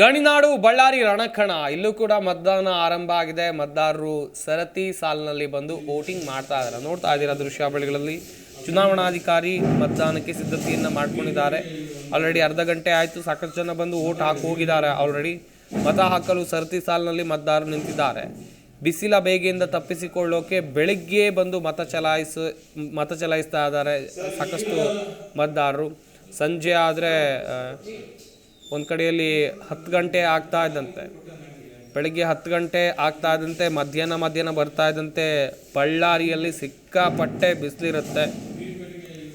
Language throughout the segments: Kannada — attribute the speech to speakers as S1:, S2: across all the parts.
S1: ಗಣಿನಾಡು ಬಳ್ಳಾರಿ ರಣಕಣ. ಇಲ್ಲೂ ಕೂಡ ಮತದಾನ ಆರಂಭ ಆಗಿದೆ. ಮತದಾರರು ಸರತಿ ಸಾಲಿನಲ್ಲಿ ಬಂದು ವೋಟಿಂಗ್ ಮಾಡ್ತಾ ಇದ್ದಾರೆ. ನೋಡ್ತಾ ಇದ್ದೀರಾ ದೃಶ್ಯಾವಳಿಗಳಲ್ಲಿ ಚುನಾವಣಾಧಿಕಾರಿ ಮತದಾನಕ್ಕೆ ಸಿದ್ಧತೆಯನ್ನು ಮಾಡ್ಕೊಂಡಿದ್ದಾರೆ. ಆಲ್ರೆಡಿ ಅರ್ಧ ಗಂಟೆ ಆಯಿತು. ಸಾಕಷ್ಟು ಜನ ಬಂದು ವೋಟ್ ಹಾಕಿ ಹೋಗಿದ್ದಾರೆ ಆಲ್ರೆಡಿ ಮತ ಹಾಕಲು ಸರತಿ ಸಾಲಿನಲ್ಲಿ ಮತದಾರರು ನಿಂತಿದ್ದಾರೆ. ಬಿಸಿಲ ಬೇಗೆಯಿಂದ ತಪ್ಪಿಸಿಕೊಳ್ಳೋಕೆ ಬೆಳಿಗ್ಗೆ ಬಂದು ಮತ ಚಲಾಯಿಸ, ಮತ ಚಲಾಯಿಸ್ತಾ ಇದ್ದಾರೆ ಸಾಕಷ್ಟು ಮತದಾರರು. ಸಂಜೆ ಆದರೆ ಒಂದು ಕಡೆಯಲ್ಲಿ ಹತ್ತು ಗಂಟೆ ಆಗ್ತಾ ಇದ್ದಂತೆ. ಬೆಳಗ್ಗೆ ಹತ್ತು ಗಂಟೆ ಆಗ್ತಾ ಇದ್ದಂತೆ, ಮಧ್ಯಾಹ್ನ ಮಧ್ಯಾಹ್ನ ಬರ್ತಾ ಇದ್ದಂತೆ, ಬಳ್ಳಾರಿಯಲ್ಲಿ ಸಿಕ್ಕಾಪಟ್ಟೆ ಬಿಸಿಲಿರುತ್ತೆ.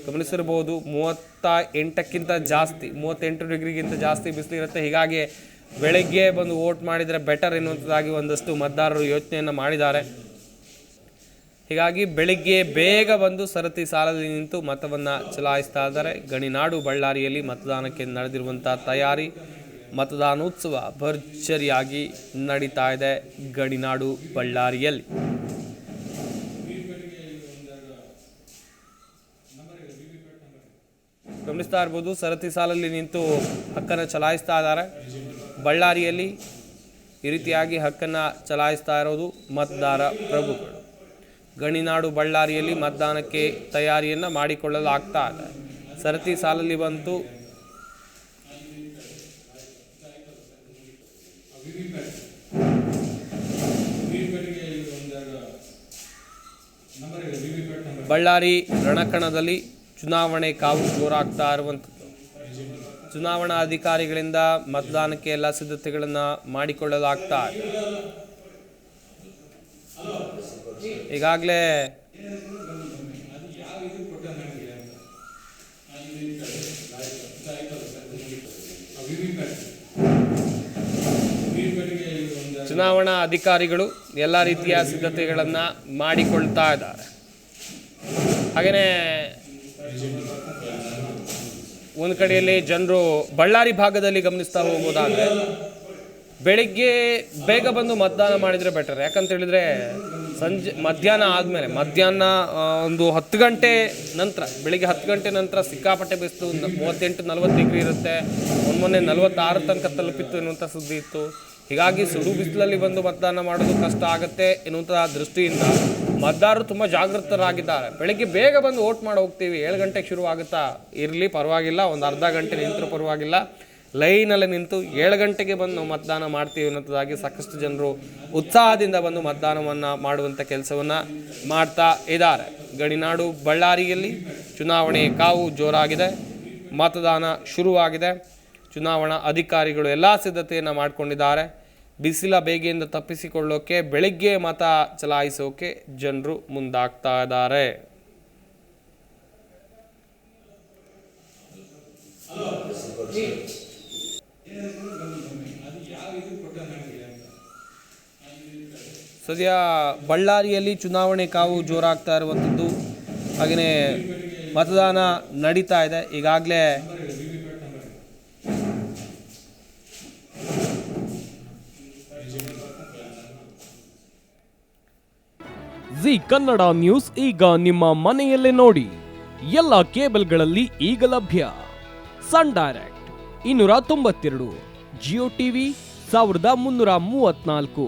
S1: ಗಮನಿಸಿರ್ಬೋದು ಮೂವತ್ತ ಎಂಟಕ್ಕಿಂತ ಜಾಸ್ತಿ, ಮೂವತ್ತೆಂಟು ಡಿಗ್ರಿಗಿಂತ ಜಾಸ್ತಿ ಬಿಸಿಲಿರುತ್ತೆ. ಹೀಗಾಗಿ ಬೆಳಗ್ಗೆ ಬಂದು ವೋಟ್ ಮಾಡಿದರೆ ಬೆಟರ್ ಎನ್ನುವಂಥದ್ದಾಗಿ ಒಂದಷ್ಟು ಮತದಾರರು ಯೋಚನೆಯನ್ನು ಮಾಡಿದ್ದಾರೆ. ಹೀಗಾಗಿ ಬೆಳಿಗ್ಗೆ ಬೇಗ ಬಂದು ಸರತಿ ಸಾಲಲ್ಲಿ ನಿಂತು ಮತವನ್ನು ಚಲಾಯಿಸ್ತಾ ಇದ್ದಾರೆ. ಗಣಿನಾಡು ಬಳ್ಳಾರಿಯಲ್ಲಿ ಮತದಾನಕ್ಕೆ ನಡೆದಿರುವಂಥ ತಯಾರಿ, ಮತದಾನೋತ್ಸವ ಭರ್ಜರಿಯಾಗಿ ನಡೀತಾ ಇದೆ ಗಣಿನಾಡು ಬಳ್ಳಾರಿಯಲ್ಲಿ. ಗಮನಿಸ್ತಾ ಇರ್ಬೋದು, ಸರತಿ ಸಾಲಲ್ಲಿ ನಿಂತು ಹಕ್ಕನ್ನು ಚಲಾಯಿಸ್ತಾ ಇದ್ದಾರೆ. ಬಳ್ಳಾರಿಯಲ್ಲಿ ಈ ರೀತಿಯಾಗಿ ಹಕ್ಕನ್ನು ಚಲಾಯಿಸ್ತಾ ಇರೋದು ಮತದಾರ ಪ್ರಭುಗಳು. ಗಣಿನಾಡು ಬಳ್ಳಾರಿಯಲ್ಲಿ ಮತದಾನಕ್ಕೆ ತಯಾರಿಯನ್ನು ಮಾಡಿಕೊಳ್ಳಲಾಗ್ತಾ ಇದೆ. ಸರತಿ ಸಾಲಲ್ಲಿ ಬಂತು. ಬಳ್ಳಾರಿ ರಣಕಣದಲ್ಲಿ ಚುನಾವಣೆ ಕಾವು ಜೋರಾಗ್ತಾ ಇರುವಂಥದ್ದು. ಚುನಾವಣಾ ಅಧಿಕಾರಿಗಳಿಂದ ಮತದಾನಕ್ಕೆ ಎಲ್ಲ ಸಿದ್ಧತೆಗಳನ್ನು ಮಾಡಿಕೊಳ್ಳಲಾಗ್ತಾ ಇದೆ. ಈಗಾಗಲೇ ಚುನಾವಣಾ ಅಧಿಕಾರಿಗಳು ಎಲ್ಲ ರೀತಿಯ ಸಿದ್ಧತೆಗಳನ್ನು ಮಾಡಿಕೊಳ್ತಾ ಇದ್ದಾರೆ. ಹಾಗೆಯೇ ಒಂದು ಕಡೆಯಲ್ಲಿ ಜನರು ಬಳ್ಳಾರಿ ಭಾಗದಲ್ಲಿ ಗಮನಿಸ್ತಾ ಹೋಗೋದಾದ್ರೆ ಬೆಳಿಗ್ಗೆ ಬೇಗ ಬಂದು ಮತದಾನ ಮಾಡಿದರೆ ಬೆಟರ್ ಯಾಕಂತ ಹೇಳಿದ್ರೆ ಸಂಜೆ, ಮಧ್ಯಾಹ್ನ ಆದಮೇಲೆ, ಮಧ್ಯಾಹ್ನ ಒಂದು ಹತ್ತು ಗಂಟೆ ನಂತರ, ಬೆಳಿಗ್ಗೆ ಹತ್ತು ಗಂಟೆ ನಂತರ ಸಿಕ್ಕಾಪಟ್ಟೆ ಬಿಸಿಲು ಮೂವತ್ತೆಂಟು ನಲ್ವತ್ತು ಡಿಗ್ರಿ ಇರುತ್ತೆ. ಒಂದು ಮೊನ್ನೆ ನಲವತ್ತಾರು ತನಕ ತಲುಪಿತ್ತು ಎನ್ನುವಂಥ ಸುದ್ದಿ ಇತ್ತು. ಹೀಗಾಗಿ ಸುಡು ಬಿಸಿಲಲ್ಲಿ ಬಂದು ಮತದಾನ ಮಾಡೋದು ಕಷ್ಟ ಆಗುತ್ತೆ ಎನ್ನುವಂಥ ದೃಷ್ಟಿಯಿಂದ ಮತದಾರರು ತುಂಬ ಜಾಗೃತರಾಗಿದ್ದಾರೆ. ಬೆಳಿಗ್ಗೆ ಬೇಗ ಬಂದು ವೋಟ್ ಮಾಡಿ ಹೋಗ್ತೀವಿ. ಏಳು ಗಂಟೆಗೆ ಶುರು ಆಗುತ್ತಾ ಇರಲಿ, ಪರವಾಗಿಲ್ಲ. ಒಂದು ಅರ್ಧ ಗಂಟೆ ನಿಂತರೂ ಪರವಾಗಿಲ್ಲ. ಲೈನಲ್ಲಿ ನಿಂತು ಏಳು ಗಂಟೆಗೆ ಬಂದು ನಾವು ಮತದಾನ ಮಾಡ್ತೀವಿ ಅನ್ನೋದಾಗಿ ಸಾಕಷ್ಟು ಜನರು ಉತ್ಸಾಹದಿಂದ ಬಂದು ಮತದಾನವನ್ನು ಮಾಡುವಂಥ ಕೆಲಸವನ್ನು ಮಾಡ್ತಾ ಇದ್ದಾರೆ. ಗಡಿನಾಡು ಬಳ್ಳಾರಿಯಲ್ಲಿ ಚುನಾವಣೆ ಕಾವು ಜೋರಾಗಿದೆ. ಮತದಾನ ಶುರುವಾಗಿದೆ. ಚುನಾವಣಾ ಅಧಿಕಾರಿಗಳು ಎಲ್ಲ ಸಿದ್ಧತೆಯನ್ನು ಮಾಡಿಕೊಂಡಿದ್ದಾರೆ. ಬಿಸಿಲ ಬೇಗೆಯಿಂದ ತಪ್ಪಿಸಿಕೊಳ್ಳೋಕೆ, ಬೆಳಿಗ್ಗೆ ಮತ ಚಲಾಯಿಸೋಕೆ ಜನರು ಮುಂದಾಗ್ತಾ ಇದ್ದಾರೆ. ಸದ್ಯ ಬಳ್ಳಾರಿಯಲ್ಲಿ ಚುನಾವಣೆ ಕಾವು ಜೋರಾಗ್ತಾ ಇರುವಂಥದ್ದು ಹಾಗೆಯೇ ಮತದಾನ ನಡೀತಾ ಇದೆ. ಈಗಾಗಲೇ
S2: ಜಿ ಕನ್ನಡ ನ್ಯೂಸ್ ಈಗ ನಿಮ್ಮ ಮನೆಯಲ್ಲೇ ನೋಡಿ. ಎಲ್ಲ ಕೇಬಲ್ಗಳಲ್ಲಿ ಈಗ ಲಭ್ಯ. ಸನ್ ಡೈರೆಕ್ಟ್ ಇನ್ನೂರ ತೊಂಬತ್ತೆರಡು, ಜಿಯೋ ಟಿವಿ ಸಾವಿರದ ಮುನ್ನೂರ ಮೂವತ್ನಾಲ್ಕು